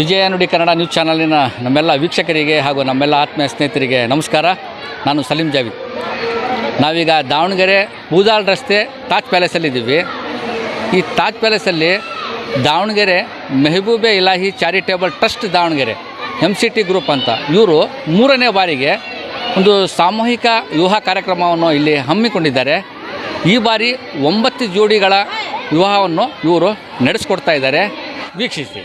ವಿಜಯ ನುಡಿ ಕನ್ನಡ ನ್ಯೂಸ್ ಚಾನಲಿನ ನಮ್ಮೆಲ್ಲ ವೀಕ್ಷಕರಿಗೆ ಹಾಗೂ ನಮ್ಮೆಲ್ಲ ಆತ್ಮೀಯ ಸ್ನೇಹಿತರಿಗೆ ನಮಸ್ಕಾರ. ನಾನು ಸಲೀಂ ಜಾವಿದ್. ನಾವೀಗ ದಾವಣಗೆರೆ ಬೂದಾಳ್ ರಸ್ತೆ ತಾಜ್ ಪ್ಯಾಲೇಸಲ್ಲಿದ್ದೀವಿ ಈ Taj ಪ್ಯಾಲೇಸಲ್ಲಿ Davanagere Mehboobe Ilahi charitable trust Davanagere M C T group ಅಂತ. ಇವರು ಮೂರನೇ ಬಾರಿಗೆ ಒಂದು ಸಾಮೂಹಿಕ ವಿವಾಹ ಕಾರ್ಯಕ್ರಮವನ್ನು ಇಲ್ಲಿ ಹಮ್ಮಿಕೊಂಡಿದ್ದಾರೆ. ಈ ಬಾರಿ ಒಂಬತ್ತು ಜೋಡಿಗಳ ವಿವಾಹವನ್ನು ಇವರು ನಡೆಸ್ಕೊಡ್ತಾ ಇದ್ದಾರೆ. ವೀಕ್ಷಿಸಿ.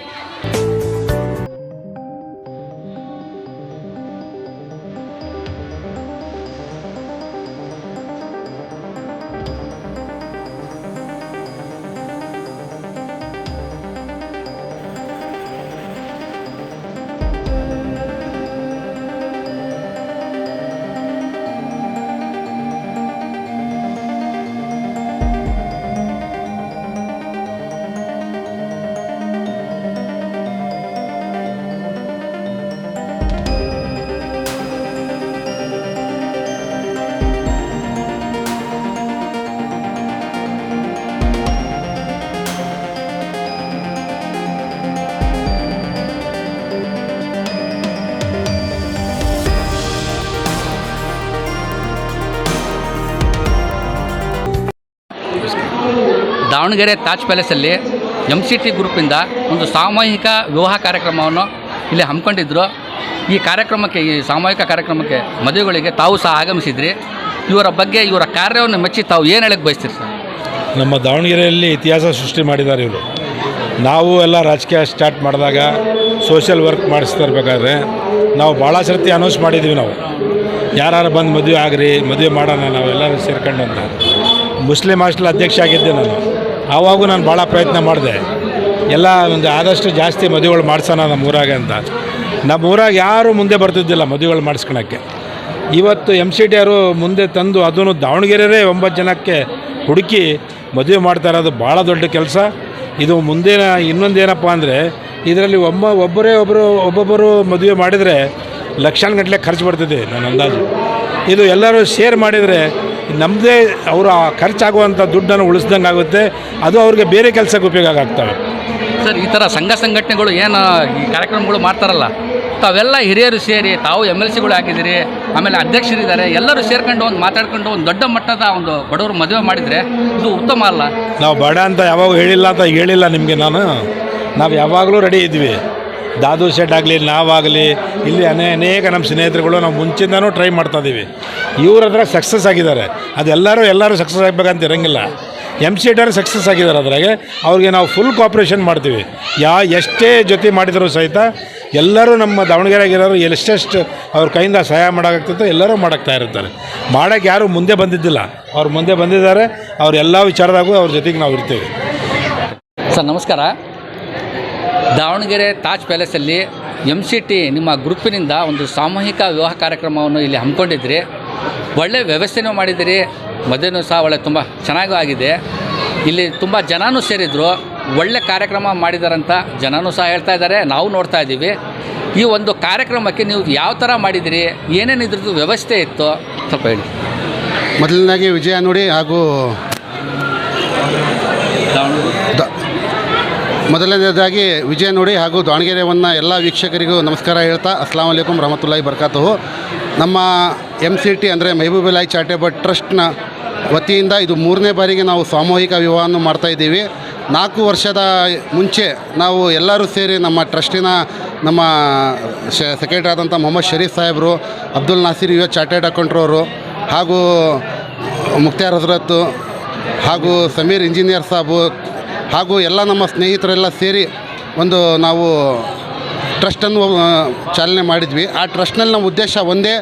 ದಾವಣಗೆರೆ ತಾಜ್ ಪ್ಯಾಲೇಸಲ್ಲಿ ಎಂ ಸಿ ಟಿ ಗ್ರೂಪಿಂದ ಒಂದು ಸಾಮೂಹಿಕ ವಿವಾಹ ಕಾರ್ಯಕ್ರಮವನ್ನು ಇಲ್ಲಿ ಹಮ್ಮಿಕೊಂಡಿದ್ದರು ಈ ಕಾರ್ಯಕ್ರಮಕ್ಕೆ, ಈ ಸಾಮೂಹಿಕ ಕಾರ್ಯಕ್ರಮಕ್ಕೆ ಮದುವೆಗಳಿಗೆ ತಾವು ಸಹ ಆಗಮಿಸಿದ್ರಿ. ಇವರ ಬಗ್ಗೆ, ಇವರ ಕಾರ್ಯವನ್ನು ಮೆಚ್ಚಿ ತಾವು ಏನು ಹೇಳಕ್ಕೆ ಬಯಸ್ತೀರಿ ಸರ್? ನಮ್ಮ ದಾವಣಗೆರೆಯಲ್ಲಿ ಇತಿಹಾಸ ಸೃಷ್ಟಿ ಮಾಡಿದ್ದಾರೆ ಇವರು. ನಾವು ಎಲ್ಲ ರಾಜಕೀಯ ಸ್ಟಾರ್ಟ್ ಮಾಡಿದಾಗ ಸೋಷಿಯಲ್ ವರ್ಕ್ ಮಾಡಿಸ್ತಾ ಇರಬೇಕಾದ್ರೆ ನಾವು ಭಾಳ ಸರ್ತಿ ಅನೌನ್ಸ್ ಮಾಡಿದ್ದೀವಿ ನಾವು. ಯಾರು ಬಂದು ಮದುವೆ ಆಗ್ರಿ, ಮದುವೆ ಮಾಡೋಣ, ನಾವೆಲ್ಲರೂ ಸೇರ್ಕೊಂಡು ಅಂತ. ಮುಸ್ಲಿಂ ಹಾಸ್ಟೆಲ್ ಅಧ್ಯಕ್ಷ ಆಗಿದ್ದೆ ನಾನು. ಆವಾಗೂ ನಾನು ಭಾಳ ಪ್ರಯತ್ನ ಮಾಡಿದೆ. ಎಲ್ಲ ಒಂದು ಆದಷ್ಟು ಜಾಸ್ತಿ ಮದುವೆಗಳು ಮಾಡಿಸೋಣ ನಮ್ಮ ಊರಾಗೆ ಅಂತ. ನಮ್ಮ ಊರಾಗ ಯಾರೂ ಮುಂದೆ ಬರ್ತಿದ್ದಿಲ್ಲ ಮದುವೆಗಳು ಮಾಡಿಸ್ಕೊಳಕ್ಕೆ. ಇವತ್ತು ಎಂ ಸಿ ಟಿ ಅವರು ಮುಂದೆ ತಂದು ಅದನ್ನು ದಾವಣಗೆರೆಯೇ ಒಂಬತ್ತು ಜನಕ್ಕೆ ಹುಡುಕಿ ಮದುವೆ ಮಾಡ್ತಾ ಇರೋದು ಭಾಳ ದೊಡ್ಡ ಕೆಲಸ. ಇದು ಮುಂದಿನ ಇನ್ನೊಂದೇನಪ್ಪ ಅಂದರೆ, ಇದರಲ್ಲಿ ಒಮ್ಮ ಒಬ್ಬರೇ ಒಬ್ಬರು ಒಬ್ಬೊಬ್ಬರು ಮದುವೆ ಮಾಡಿದರೆ ಲಕ್ಷಾನುಗಟ್ಟಲೆ ಖರ್ಚು ಬರ್ತಿದೆ ನನ್ನ ಅಂದಾಜು. ಇದು ಎಲ್ಲರೂ ಶೇರ್ ಮಾಡಿದರೆ ನಮ್ಮದೇ ಅವರ ಖರ್ಚಾಗುವಂಥ ದುಡ್ಡನ್ನು ಉಳಿಸ್ದಂಗೆ ಆಗುತ್ತೆ. ಅದು ಅವ್ರಿಗೆ ಬೇರೆ ಕೆಲಸಕ್ಕೆ ಉಪಯೋಗ ಆಗ್ತವೆ. ಸರ್ ಈ ಥರ ಸಂಘ ಸಂಘಟನೆಗಳು ಏನು ಈ ಕಾರ್ಯಕ್ರಮಗಳು ಮಾಡ್ತಾರಲ್ಲ ತಾವೆಲ್ಲ ಹಿರಿಯರು ಸೇರಿ ತಾವು ಎಂ ಎಲ್ ಸಿಗಳು ಹಾಕಿದ್ದೀರಿ ಆಮೇಲೆ ಅಧ್ಯಕ್ಷರಿದ್ದಾರೆ ಎಲ್ಲರೂ ಸೇರ್ಕೊಂಡು ಒಂದು ಮಾತಾಡ್ಕೊಂಡು ಒಂದು ದೊಡ್ಡ ಮಟ್ಟದ ಒಂದು ಬಡವರು ಮದುವೆ ಮಾಡಿದರೆ ಇದು ಉತ್ತಮ ಅಲ್ಲ? ನಾವು ಬಡ ಅಂತ ಯಾವಾಗ ಹೇಳಿಲ್ಲ ಅಂತ ಹೇಳಿಲ್ಲ ನಿಮಗೆ ನಾನು. ನಾವು ಯಾವಾಗಲೂ ರೆಡಿ ಇದ್ವಿ. ದಾದು ಶೆಟ್ ಆಗಲಿ ನಾವಾಗಲಿ ಇಲ್ಲಿ ಅನೇ ಅನೇಕ ನಮ್ಮ ಸ್ನೇಹಿತರುಗಳು ನಾವು ಮುಂಚಿಂದನೂ ಟ್ರೈ ಮಾಡ್ತಾ ಇದ್ದೀವಿ ಇವ್ರ ಹತ್ರ ಸಕ್ಸಸ್ ಆಗಿದ್ದಾರೆ. ಅದೆಲ್ಲರೂ ಎಲ್ಲರೂ ಸಕ್ಸಸ್ ಆಗಬೇಕಂತ ಇರೋಂಗಿಲ್ಲ. ಎಂ ಸಿ ಟಿಯವರು ಸಕ್ಸಸ್ ಆಗಿದ್ದಾರೆ ಅದರಾಗೆ. ಅವ್ರಿಗೆ ನಾವು ಫುಲ್ ಕಾಪ್ರೇಷನ್ ಮಾಡ್ತೀವಿ. ಯಾ, ಎಷ್ಟೇ ಜೊತೆ ಮಾಡಿದರೂ ಸಹಿತ ಎಲ್ಲರೂ ನಮ್ಮ ದಾವಣಗೆರೆಗಿರೋರು ಎಷ್ಟೆಷ್ಟು ಅವ್ರ ಕೈಯಿಂದ ಸಹಾಯ ಮಾಡೋಕ್ಕಾಗ್ತಿತ್ತು ಎಲ್ಲರೂ ಮಾಡೋಕ್ತಾ ಇರ್ತಾರೆ. ಮಾಡೋಕ್ಕೆ ಯಾರೂ ಮುಂದೆ ಬಂದಿದ್ದಿಲ್ಲ. ಅವ್ರು ಮುಂದೆ ಬಂದಿದ್ದಾರೆ. ಅವ್ರ ಎಲ್ಲ ವಿಚಾರದಾಗೂ ಅವ್ರ ಜೊತೆಗೆ ನಾವು ಇರ್ತೀವಿ. ಸರ್, ನಮಸ್ಕಾರ. ದಾವಣಗೆರೆ ತಾಜ್ ಪ್ಯಾಲೇಸಲ್ಲಿ ಎಂ ಸಿ ಟಿ ನಿಮ್ಮ ಗ್ರೂಪಿನಿಂದ ಒಂದು ಸಾಮೂಹಿಕ ವಿವಾಹ ಕಾರ್ಯಕ್ರಮವನ್ನು ಇಲ್ಲಿ ಹಮ್ಮಿಕೊಂಡಿದ್ರಿ. ಒಳ್ಳೆ ವ್ಯವಸ್ಥೆನೂ ಮಾಡಿದಿರಿ. ಮದುವೆನೂ ಸಹ ಒಳ್ಳೆ ತುಂಬ ಚೆನ್ನಾಗೂ ಆಗಿದೆ. ಇಲ್ಲಿ ತುಂಬ ಜನನೂ ಸೇರಿದ್ರು. ಒಳ್ಳೆ ಕಾರ್ಯಕ್ರಮ ಮಾಡಿದಾರಂತ ಜನನೂ ಸಹ ಹೇಳ್ತಾ ಇದ್ದಾರೆ. ನಾವು ನೋಡ್ತಾ ಇದ್ದೀವಿ. ಈ ಒಂದು ಕಾರ್ಯಕ್ರಮಕ್ಕೆ ನೀವು ಯಾವ ಥರ ಮಾಡಿದಿರಿ? ಏನೇನು ಇದ್ರದ್ದು ವ್ಯವಸ್ಥೆ ಇತ್ತು? ಸ್ವಲ್ಪ ಹೇಳಿ. ಮೊದಲನೇದಾಗಿ ವಿಜಯ ನೋಡಿ ಹಾಗೂ ಮೊದಲನೇದಾಗಿ ವಿಜಯ ನುಡಿ ಹಾಗೂ ದಾವಣಗೆರೆಯನ್ನ ಎಲ್ಲ ವೀಕ್ಷಕರಿಗೂ ನಮಸ್ಕಾರ ಹೇಳ್ತಾ, ಅಸ್ಲಾಂ ವಲೈಕುಂ ರಹಮತುಲ್ಲಾಹಿ ಬರ್ಕಾತುಹು. ನಮ್ಮ ಎಂ ಸಿ ಟಿ ಅಂದರೆ ಮೆಹಬೂಬಿಲಾಯಿ ಚಾರಿಟೇಬಲ್ ಟ್ರಸ್ಟ್ನ ವತಿಯಿಂದ ಇದು ಮೂರನೇ ಬಾರಿಗೆ ನಾವು ಸಾಮೂಹಿಕ ವಿವಾಹವನ್ನು ಮಾಡ್ತಾಯಿದ್ದೀವಿ ನಾಲ್ಕು ವರ್ಷದ ಮುಂಚೆ ನಾವು ಎಲ್ಲರೂ ಸೇರಿ ನಮ್ಮ ಟ್ರಸ್ಟಿನ ನಮ್ಮ ಸೆಕ್ರೆಟರಿ ಆದಂಥ ಮೊಹಮ್ಮದ್ ಶರೀಫ್ ಸಾಹೇಬರು, Abdul Nasir U S chartered ಅಕೌಂಟ್ರವರು ಹಾಗೂ ಮುಕ್ತಿಯಾರ್ ಹಜರತ್ತು ಹಾಗೂ ಸಮೀರ್ ಇಂಜಿನಿಯರ್ ಸಾಬು ಹಾಗೂ ಎಲ್ಲ ನಮ್ಮ ಸ್ನೇಹಿತರೆಲ್ಲ ಸೇರಿ ಒಂದು ನಾವು ಟ್ರಸ್ಟನ್ನು ಚಾಲನೆ ಮಾಡಿದ್ವಿ. ಆ ಟ್ರಸ್ಟ್ನಲ್ಲಿ ನಮ್ಮ ಉದ್ದೇಶ ಒಂದೇ,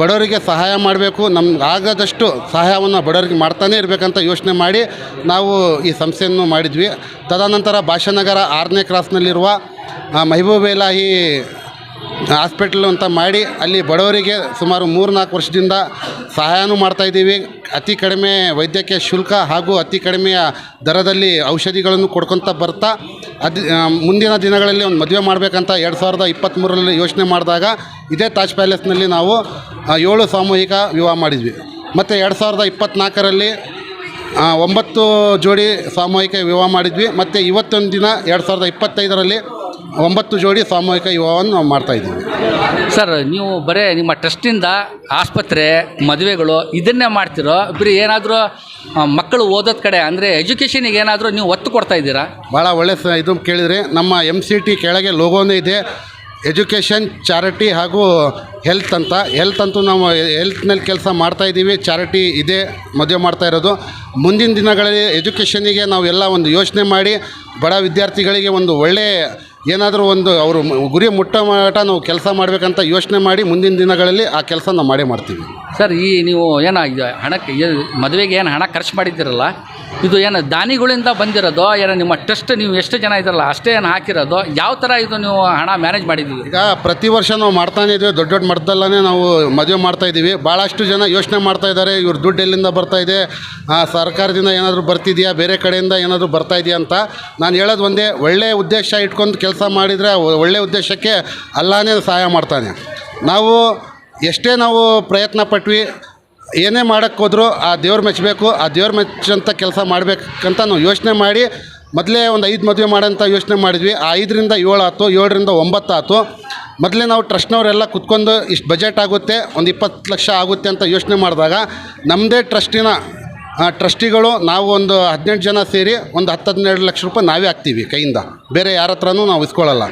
ಬಡವರಿಗೆ ಸಹಾಯ ಮಾಡಬೇಕು. ನಮ್ಗೆ ಆಗದಷ್ಟು ಸಹಾಯವನ್ನು ಬಡವರಿಗೆ ಮಾಡ್ತಾನೆ ಇರಬೇಕಂತ ಯೋಚನೆ ಮಾಡಿ ನಾವು ಈ ಸಂಸ್ಥೆಯನ್ನು ಮಾಡಿದ್ವಿ. ತದನಂತರ ಭಾಷಾನಗರ ಆರನೇ ಕ್ರಾಸ್ನಲ್ಲಿರುವ ಮೆಹಬೂಬೆಲಾಹಿ ಹಾಸ್ಪಿಟ್ಲ್ ಅಂತ ಮಾಡಿ ಅಲ್ಲಿ ಬಡವರಿಗೆ ಸುಮಾರು ಮೂರು ನಾಲ್ಕು ವರ್ಷದಿಂದ ಸಹಾಯನೂ ಮಾಡ್ತಾಯಿದ್ದೀವಿ ಅತಿ ಕಡಿಮೆ ವೈದ್ಯಕೀಯ ಶುಲ್ಕ ಹಾಗೂ ಅತಿ ಕಡಿಮೆಯ ದರದಲ್ಲಿ ಔಷಧಿಗಳನ್ನು ಕೊಡ್ಕೊತ ಬರ್ತಾ, ಅದು ಮುಂದಿನ ದಿನಗಳಲ್ಲಿ ಒಂದು ಮದುವೆ ಮಾಡಬೇಕಂತ ಎರಡು ಸಾವಿರದ ಇಪ್ಪತ್ತ್ಮೂರರಲ್ಲಿ ಯೋಚನೆ ಮಾಡಿದಾಗ ಇದೇ ತಾಜ್ ಪ್ಯಾಲೇಸ್ನಲ್ಲಿ ನಾವು ಏಳು ಸಾಮೂಹಿಕ ವಿವಾಹ ಮಾಡಿದ್ವಿ. ಮತ್ತು ಎರಡು ಸಾವಿರದ ಇಪ್ಪತ್ತ್ನಾಲ್ಕರಲ್ಲಿ ಒಂಬತ್ತು ಜೋಡಿ ಸಾಮೂಹಿಕ ವಿವಾಹ ಮಾಡಿದ್ವಿ. ಮತ್ತು ಇವತ್ತೊಂದು ದಿನ ಎರಡು ಸಾವಿರದ ಇಪ್ಪತ್ತೈದರಲ್ಲಿ ಒಂಬತ್ತು ಜೋಡಿ ಸಾಮೂಹಿಕ ವಿವಾಹವನ್ನು ನಾವು ಮಾಡ್ತಾಯಿದ್ದೀವಿ ಸರ್ ನೀವು ಬರೀ ನಿಮ್ಮ ಟ್ರಸ್ಟಿಂದ ಆಸ್ಪತ್ರೆ ಮದುವೆಗಳು ಇದನ್ನೇ ಮಾಡ್ತಿರೋ ಬರೀ ಏನಾದರೂ ಮಕ್ಕಳು ಓದೋದ್ ಕಡೆ ಅಂದರೆ ಎಜುಕೇಷನಿಗೆ ಏನಾದರೂ ನೀವು ಒತ್ತು ಕೊಡ್ತಾ ಇದ್ದೀರಾ? ಭಾಳ ಒಳ್ಳೆ ಸ ಇದು ಕೇಳಿದರೆ ನಮ್ಮ ಎಂ ಸಿ ಟಿ ಕೆಳಗೆ ಲೋಗೋನೇ ಇದೆ. ಎಜುಕೇಷನ್ ಚಾರಿಟಿ ಹಾಗೂ ಹೆಲ್ತ್ ಅಂತ. ಹೆಲ್ತ್ ಅಂತೂ ನಾವು ಹೆಲ್ತ್ನಲ್ಲಿ ಕೆಲಸ ಮಾಡ್ತಾಯಿದ್ದೀವಿ ಚಾರಿಟಿ ಇದೆ ಮದುವೆ ಮಾಡ್ತಾ ಇರೋದು. ಮುಂದಿನ ದಿನಗಳಲ್ಲಿ ಎಜುಕೇಷನಿಗೆ ನಾವು ಎಲ್ಲ ಒಂದು ಯೋಚನೆ ಮಾಡಿ ಬಡ ವಿದ್ಯಾರ್ಥಿಗಳಿಗೆ ಒಂದು ಒಳ್ಳೆಯ ಏನಾದರೂ ಒಂದು ಅವರು ಗುರಿ ಮುಟ್ಟೋ ಮಟ್ಟ ನಾವು ಕೆಲಸ ಮಾಡಬೇಕಂತ ಯೋಚನೆ ಮಾಡಿ ಮುಂದಿನ ದಿನಗಳಲ್ಲಿ ಆ ಕೆಲಸ ನಾವು ಮಾಡೇ ಮಾಡ್ತೀವಿ. ಸರ್ ಈ ನೀವು ಏನು ಇದು ಹಣಕ್ಕೆ ಮದುವೆಗೆ ಏನು ಹಣ ಖರ್ಚು ಮಾಡಿದ್ದೀರಲ್ಲ? ಇದು ಏನು ದಾನಿಗಳಿಂದ ಬಂದಿರೋದು ಏನೋ ನಿಮ್ಮ ಟ್ರಸ್ಟ್ ನೀವು ಎಷ್ಟು ಜನ ಇದ್ರಲ್ಲ ಅಷ್ಟೇ ಏನು ಹಾಕಿರೋದು ಯಾವ ಥರ ಇದು ನೀವು ಹಣ ಮ್ಯಾನೇಜ್ ಮಾಡಿದ್ದೀವಿ ಈಗ ಪ್ರತಿ ವರ್ಷ ನಾವು ಮಾಡ್ತಾನೆ ಇದ್ದೀವಿ ದೊಡ್ಡ ದೊಡ್ಡ ಮಟ್ಟದಲ್ಲೇ ನಾವು ಮದುವೆ ಮಾಡ್ತಾ ಇದ್ದೀವಿ. ಭಾಳಷ್ಟು ಜನ ಯೋಚನೆ ಮಾಡ್ತಾ ಇದ್ದಾರೆ ಇವ್ರು ದುಡ್ಡು ಎಲ್ಲಿಂದ ಬರ್ತಾ ಇದೆ ಸರ್ಕಾರದಿಂದ ಏನಾದರೂ ಬರ್ತಿದೆಯಾ ಬೇರೆ ಕಡೆಯಿಂದ ಏನಾದರೂ ಬರ್ತಾ ಇದೆಯಾ ಅಂತ. ನಾನು ಹೇಳೋದು ಒಂದೇ ಒಳ್ಳೆಯ ಉದ್ದೇಶ ಇಟ್ಕೊಂಡು ಕೆಲಸ ಮಾಡಿದರೆ ಒಳ್ಳೆಯ ಉದ್ದೇಶಕ್ಕೆ ಅಲ್ಲಾನೇ ಸಹಾಯ ಮಾಡ್ತಾನೆ. ನಾವು ಎಷ್ಟೇ ನಾವು ಪ್ರಯತ್ನ ಪಟ್ವಿ, ಏನೇ ಮಾಡೋಕ್ಕೆ ಆ ದೇವ್ರು ಮೆಚ್ಚಬೇಕು ಆ ದೇವ್ರು ಮೆಚ್ಚಂಥ ಕೆಲಸ ಮಾಡಬೇಕಂತ ನಾವು ಯೋಚನೆ ಮಾಡಿ, ಮೊದಲೇ ಒಂದು ಐದು ಮದುವೆ ಮಾಡೋಂಥ ಯೋಚನೆ ಮಾಡಿದ್ವಿ. ಆ ಐದರಿಂದ ಏಳು ಆಯ್ತು ಏಳರಿಂದ ಒಂಬತ್ತು ಆಯ್ತು ಮೊದಲೇ ನಾವು ಟ್ರಸ್ಟ್ನವರೆಲ್ಲ ಕುತ್ಕೊಂಡು ಇಷ್ಟು ಬಜೆಟ್ ಆಗುತ್ತೆ, ಒಂದು ಇಪ್ಪತ್ತು ಲಕ್ಷ ಆಗುತ್ತೆ ಅಂತ ಯೋಚನೆ ಮಾಡಿದಾಗ ನಮ್ಮದೇ ಟ್ರಸ್ಟಿನ ಟ್ರಸ್ಟಿಗಳು ನಾವು ಒಂದು ಹದಿನೆಂಟು ಜನ ಸೇರಿ ಒಂದು ಹತ್ತು ಹದಿನೆರಡು ಲಕ್ಷ ರೂಪಾಯಿ ನಾವೇ ಹಾಕ್ತೀವಿ ಕೈಯಿಂದ. ಬೇರೆ ಯಾರ ಹತ್ರನೂ ನಾವು ಇಸ್ಕೊಳ್ಳಲ್ಲ.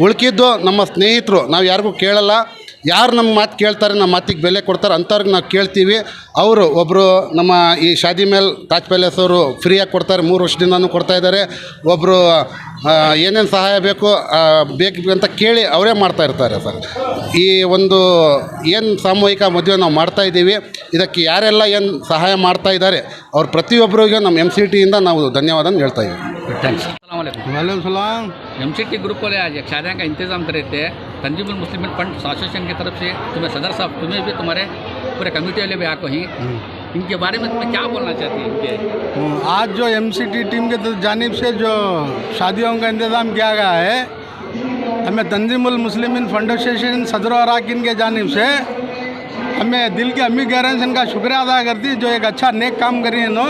ಉಳ್ಕಿದ್ದು ನಮ್ಮ ಸ್ನೇಹಿತರು, ನಾವು ಯಾರಿಗೂ ಕೇಳಲ್ಲ. ಯಾರು ನಮ್ಮ ಮಾತು ಕೇಳ್ತಾರೆ ನಮ್ಮ ಮಾತಿಗೆ ಬೆಲೆ ಕೊಡ್ತಾರೆ ಅಂಥವ್ರಿಗೆ ನಾವು ಕೇಳ್ತೀವಿ. ಅವರು ಒಬ್ಬರು ನಮ್ಮ ಈ ಶಾದಿ ಮೇಲೆ ತಾಜ್ ಪ್ಯಾಲೇಸ್ ಅವರು ಫ್ರೀಯಾಗಿ ಕೊಡ್ತಾರೆ ಮೂರು ವರ್ಷದಿಂದನೂ ಕೊಡ್ತಾಯಿದ್ದಾರೆ ಒಬ್ಬರು ಏನೇನು ಸಹಾಯ ಬೇಕು ಬೇಕು ಅಂತ ಕೇಳಿ ಅವರೇ ಮಾಡ್ತಾ ಇರ್ತಾರೆ ಸರ್. ಈ ಒಂದು ಏನು ಸಾಮೂಹಿಕ ಮದುವೆ ನಾವು ಮಾಡ್ತಾ ಇದ್ದೀವಿ ಇದಕ್ಕೆ ಯಾರೆಲ್ಲ ಏನು ಸಹಾಯ ಮಾಡ್ತಾ ಇದ್ದಾರೆ ಅವ್ರು ಪ್ರತಿಯೊಬ್ಬರಿಗೂ ನಮ್ಮ ಎಂ ಸಿ ಟಿಯಿಂದ ನಾವು ಧನ್ಯವಾದ ಹೇಳ್ತಾ ಇದ್ದೀವಿ. ಥ್ಯಾಂಕ್ಸ್ ಸಲಾಮ್ ಎಂ ಸಿ ಟಿ ಗ್ರೂಪಲ್ಲಿ ಶಾದ್ಯಾಂಕ ಇಂತಜಾಮ್ ಕರೀತೆ एक शादियाँ का इंतज़ाम कर रहे थे तंजीमुल मुस्लिम फंड एसोसिएशन की तरफ़ से तुम्हें सदर साहब तुम्हें भी तुम्हारे पूरे कमेटी वाले भी आको ही इनके बारे में तुम्हें क्या बोलना चाहती है इनके? आज जो एमसीटी टीम के जानब से जो शादियों का इंतज़ाम किया गया है हमें तंजीमुल मुस्लिमिन फाउंडेशन सदर अराकिन के जानिब से हमें दिल के अम्मी गारंसन का शुक्रिया अदा करती जो एक अच्छा नेक काम करी है नो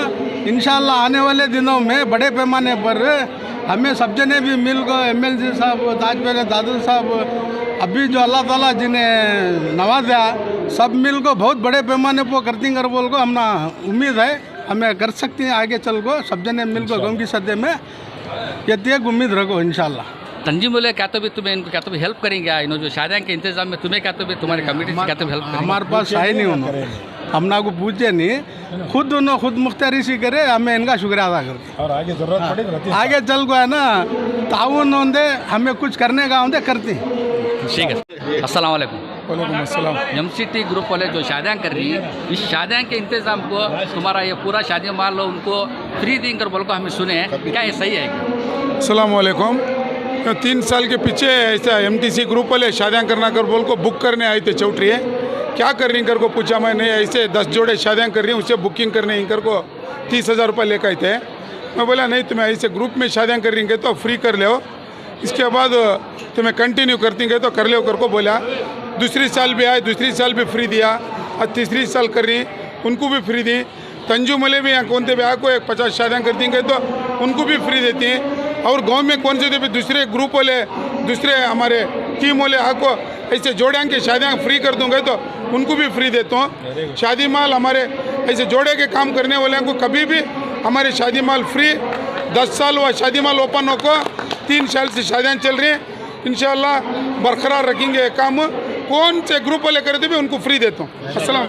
इन आने वाले दिनों में बड़े पैमाने पर हमें सब जने भी मिल को एम एल साहब ताज पहले दादू साहब अभी जो अल्लाह ताला जिन्हें नवाजा सब मिल को बहुत बड़े पैमाने पर करती कर बोल को हमना उम्मीद है हमें कर सकती हैं आगे चल को सब जने मिल को गम की सदे में ये एक उम्मीद रखो इंशाल्लाह. तंजीम बोले क्या तो भी तुम्हें इनको क्या तो भी हेल्प करेंगे इन्हों जो शादियाँ के इंतज़ाम में तुम्हें क्या तो भी तुम्हारी कमेटी से क्या तो हेल्प हमारे पास है नहीं उन्होंने। हमना को पूछे नहीं। खुद उन्होंने खुद मुख्तारी सी करे हमें इनका शुक्रिया अदा करते और आगे ज़रूरत पड़ी रहती आगे चल को है ना ताउन होंगे हमें कुछ करने का होंगे करते हैं। ठीक है। अस्सलाम। एम सी टी ग्रुप वाले जो शादियाँ कर रही है इस शादियाँ के इंतज़ाम को तुम्हारा ये पूरा शादी माल उनको फ्री देकर बोल को हमें सुने क्या ये सही है? असलकुम तीन साल के पीछे ऐसा एम टी सी ग्रुप वाले शादियाँ करना कर बोल को बुक करने आए थे चौटरी है। क्या कर रही कर को पूछा मैं नहीं ऐसे दस जोड़े शादियाँ कर रही हूँ उससे बुकिंग करने इनकर को तीस हज़ार रुपये लेकर आए थे। मैं बोला नहीं तुम्हें ऐसे ग्रुप में शादियाँ कर रही तो फ्री कर ले इसके बाद तुम्हें कंटिन्यू करती गई तो कर ले कर को बोला। दूसरी साल भी आए दूसरी साल भी फ्री दिया। और तीसरी साल कर रही उनको भी फ्री दी। तंजू मले भी यहाँ कौन थे? भी को एक पचास शादियाँ कर दी गए तो उनको भी फ्री देती हैं। और गाँव में कौन से थे? भी दूसरे ग्रुप वाले दूसरे हमारे टीम वाले आको ऐसे जोड़े के शादियाँ फ्री कर दूँगे तो उनको भी फ्री देता हूँ। शादी माल हमारे ऐसे जोड़े के काम करने वाले को कभी भी हमारे शादी माल फ्री दस साल हुआ शादी माल ओपन हो को तीन साल से शादियाँ चल रही हैं। इन बरकरार रखेंगे काम। कौन से ग्रुप वाले करते भी उनको फ्री देता हूँ। अस्सलाम